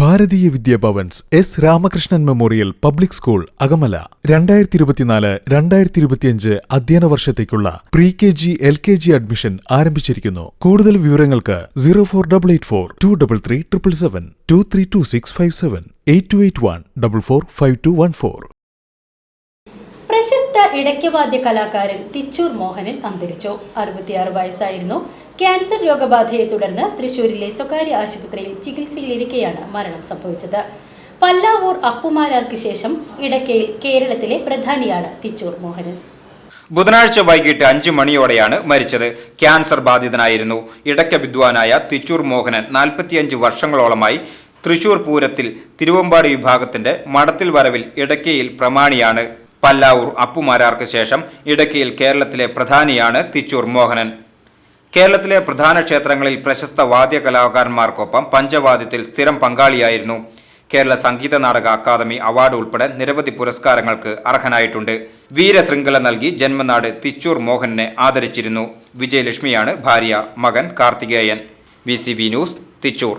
ഭാരതീയ Vidyabhavans S Ramakrishnan memorial public school Akamala. രണ്ടായിരത്തി ഇരുപത്തിനാല് രണ്ടായിരത്തി ഇരുപത്തിയഞ്ച് അധ്യയന വർഷത്തേക്കുള്ള pre K G L K G admission ആരംഭിച്ചിരിക്കുന്നു. കൂടുതൽ വിവരങ്ങൾക്ക് zero four double eight four two double three triple seven two three two six five seven eight two eight one double four five two one four പ്രശസ്ത ഇടയ്ക്കവാദ്യ കലാകാരൻ തിച്ചൂർ മോഹനൻ അന്തരിച്ചു. അറുപത്തിയാറ് വയസ്സായിരുന്നു. Cancer രോഗബാധയെ തുടർന്ന് തൃശൂരിലെ സ്വകാര്യ ആശുപത്രിയിൽ ചികിത്സയിലിരിക്കെയാണ് മരണം സംഭവിച്ചത്. പല്ലാവൂർ അപ്പുമാരാർക്ക് ശേഷം ഇടയ്ക്കയിൽ കേരളത്തിലെ പ്രധാനിയാണ് തിച്ചൂർ മോഹനൻ. ബുധനാഴ്ച വൈകിട്ട് അഞ്ചു മണിയോടെയാണ് മരിച്ചത്. ക്യാൻസർ ബാധിതനായിരുന്നു. ഇടയ്ക്ക വിദ്വാനായ തിച്ചൂർ മോഹനൻ നാൽപ്പത്തിയഞ്ച് വർഷങ്ങളോളമായി തൃശൂർ പൂരത്തിൽ തിരുവമ്പാടി വിഭാഗത്തിന്റെ മടത്തിൽ വരവിൽ ഇടയ്ക്കയിൽ പ്രമാണിയാണ്. പല്ലാവൂർ അപ്പുമാരാർക്ക് ശേഷം ഇടയ്ക്കയിൽ കേരളത്തിലെ പ്രധാനിയാണ് തിച്ചൂർ മോഹനൻ. കേരളത്തിലെ പ്രധാന ക്ഷേത്രങ്ങളിൽ പ്രശസ്ത വാദ്യ കലാകാരന്മാർക്കൊപ്പം പഞ്ചവാദ്യത്തിൽ സ്ഥിരം പങ്കാളിയായിരുന്നു. കേരള സംഗീത നാടക അക്കാദമി അവാർഡ് ഉൾപ്പെടെ നിരവധി പുരസ്കാരങ്ങൾക്ക് അർഹനായിട്ടുണ്ട്. വീരശൃംഖല നൽകി ജന്മനാട് തിച്ചൂർ മോഹനെ ആദരിച്ചിരുന്നു. വിജയലക്ഷ്മിയാണ് ഭാര്യ മകൻ കാർത്തികേയൻ. V news Thichur.